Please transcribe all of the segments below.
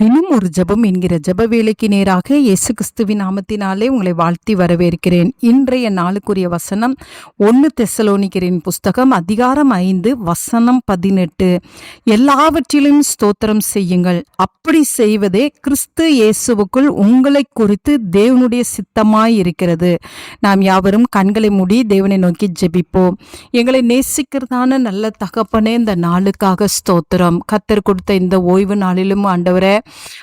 தினம் ஒரு ஜெபம் என்கிற ஜெப வேலைக்கு நேராக இயேசு கிறிஸ்துவின் நாமத்தினாலே உங்களை வாழ்த்தி வரவேற்கிறேன். இன்றைய நாளுக்குரிய வசனம் ஒன்று தெசலோனிக்கிறேன் புஸ்தகம் அதிகாரம் ஐந்து வசனம் பதினெட்டு. எல்லாவற்றிலும் ஸ்தோத்திரம் செய்யுங்கள். அப்படி செய்வதே கிறிஸ்து இயேசுவுக்குள் உங்களை குறித்து தேவனுடைய சித்தமாய் இருக்கிறது. நாம் யாவரும் கண்களை மூடி தேவனை நோக்கி ஜெபிப்போம். எங்களை நேசிக்கிறதான நல்ல தகப்பனே இந்த நாளுக்காக ஸ்தோத்திரம். கத்தர் கொடுத்த இந்த ஓய்வு நாளிலும் ஆண்டவரே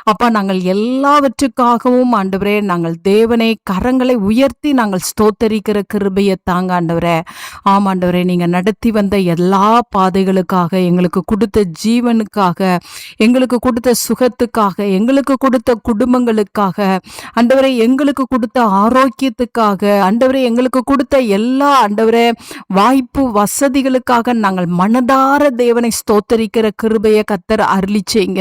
அப்பா நாங்கள் எல்லாவற்றுக்காகவும் ஆண்டவரே நாங்கள் தேவனை கரங்களை உயர்த்தி நாங்கள் ஸ்தோத்தரிக்கிற கிருபையை தாங்க ஆண்டவரே. ஆம் ஆண்டவரே நீங்கள் நடத்தி வந்த எல்லா பாதைகளுக்காக எங்களுக்கு கொடுத்த ஜீவனுக்காக எங்களுக்கு கொடுத்த சுகத்துக்காக எங்களுக்கு கொடுத்த குடும்பங்களுக்காக அண்டவரை எங்களுக்கு கொடுத்த ஆரோக்கியத்துக்காக அண்டவரை எங்களுக்கு கொடுத்த எல்லா ஆண்டவரே வாய்ப்பு வசதிகளுக்காக நாங்கள் மனதார தேவனை ஸ்தோத்தரிக்கிற கிருபையை கத்தர் அருளிச்சீங்க.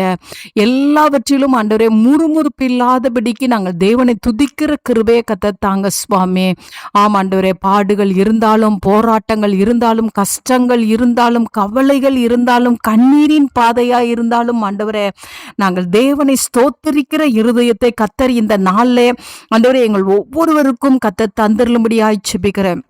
எல்லாவற்றிலும் ஆண்டவரே முறுமுறுப்பு இல்லாதபடிக்கு நாங்கள் தேவனை துதிக்கிற கிருபையை கத்தர் தாங்க சுவாமி. ஆம் ஆண்டவரே பாடுகள் இருந்தாலும் போராட்டங்கள் இருந்தாலும் கஷ்டங்கள் இருந்தாலும் கவலைகள் இருந்தாலும் கண்ணீரின் பாதையா இருந்தாலும் ஆண்டவரே நாங்கள் தேவனை ஸ்தோத்தரிக்கிற இருதயத்தை கத்தர் இந்த நாளில் ஆண்டவரே எங்கள் ஒவ்வொருவருக்கும் கத்த தந்திரலும்படியாய் செபிக்கிறேன்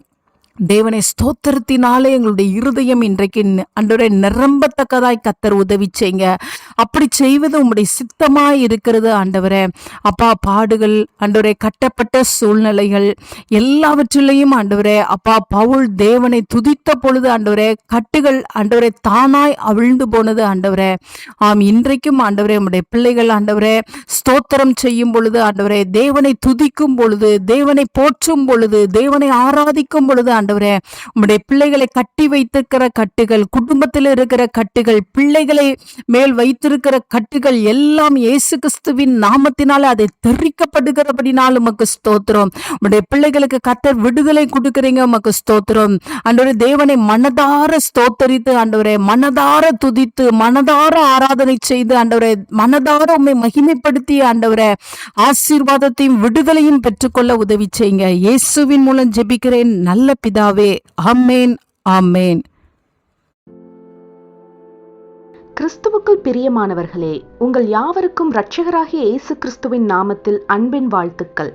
தேவனை ஸ்தோத்திரத்தினாலே எங்களுடைய இருதயம் இன்றைக்கு அன்றைய நிரம்பத்தக்கதாய் கத்தர் உதவி செய்யுங்க. அப்படி செய்வது உங்களுடைய சித்தமாய் இருக்கிறது ஆண்டவரே. அப்பா பாடுகள் அன்றவரே கட்டப்பட்ட சூழ்நிலைகள் எல்லாவற்றிலையும் ஆண்டவரே அப்பா பவுல் தேவனை துதித்த பொழுது ஆண்டவரே கட்டுகள் ஆண்டவரே தானாய் அவிழ்ந்து போனது ஆண்டவரே. ஆம் இன்றைக்கும் ஆண்டவரே உங்களுடைய பிள்ளைகள் ஆண்டவரே ஸ்தோத்திரம் செய்யும் பொழுது ஆண்டவரே தேவனை துதிக்கும் பொழுது தேவனை போற்றும் பொழுது தேவனை ஆராதிக்கும் பொழுது ஆண்டவரே உம்முடைய பிள்ளைகளை கட்டி வைத்திருக்கிற கட்டுகள் குடும்பத்தில் இருக்கிற கட்டுகள் பிள்ளைகளை மேல் வைத்திருக்கிற கட்டுகள் எல்லாம் இயேசு கிறிஸ்துவின் நாமத்தினால அதை தெரிவிக்கப்படுகிறபடினால் உமக்கு ஸ்தோத்திரம். உம்முடைய பிள்ளைகளுக்கு கத்தர் விடுதலை கொடுக்குறீங்க உமக்கு ஸ்தோத்திரம். ஆண்டவரே தேவனை மனதார ஸ்தோத்தரித்து ஆண்டவரே மனதார துதித்து மனதார ஆராதனை செய்து ஆண்டவரே மனதார உண்மை மகிமைப்படுத்தி ஆண்டவரே ஆசீர்வாதத்தையும் விடுதலையும் பெற்றுக்கொள்ள உதவி செய்யுங்க. இயேசுவின் மூலம் ஜெபிக்கிறேன். நல்ல பிதாவே ஆமேன் ஆமேன். கிறிஸ்துவுக்குள் பிரியமானவர்களே உங்கள் யாவருக்கும் இரட்சகராகிய இயேசு கிறிஸ்துவின் நாமத்தில் அன்பின் வாழ்த்துக்கள்.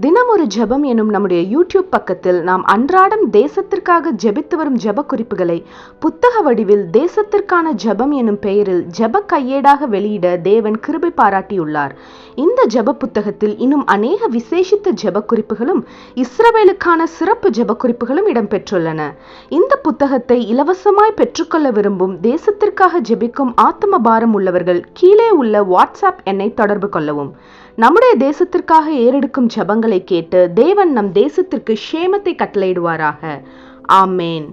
தினம் ஒரு ஜெபம் எனும் நம்முடைய யூடியூப் பக்கத்தில் நாம் அன்றாடம் தேசத்திற்காக ஜெபித்து வரும் ஜெப குறிப்புகளை புத்தக வடிவில் தேசத்திற்கான ஜெபம் எனும் பெயரில் ஜெப கையேடாக வெளியிட தேவன் கிருபை பாராட்டியுள்ளார். இந்த ஜெப புத்தகத்தில் இன்னும் அநேக விசேஷித்த ஜெப குறிப்புகளும் இஸ்ரவேலுக்கான சிறப்பு ஜெப குறிப்புகளும் இடம்பெற்றுள்ளன. இந்த புத்தகத்தை இலவசமாய் பெற்றுக்கொள்ள விரும்பும் தேசத்திற்காக ஜெபிக்கும் ஆத்ம பாரம் உள்ளவர்கள் கீழே உள்ள வாட்ஸ்அப் எண்ணை தொடர்பு கொள்ளவும். நம்முடைய தேசத்திற்காக ஏறெடுக்கும் ஜபங்களை கேட்டு தேவன் நம் தேசத்திற்கு ஷேமத்தை கட்டளையிடுவாராக. ஆமேன்.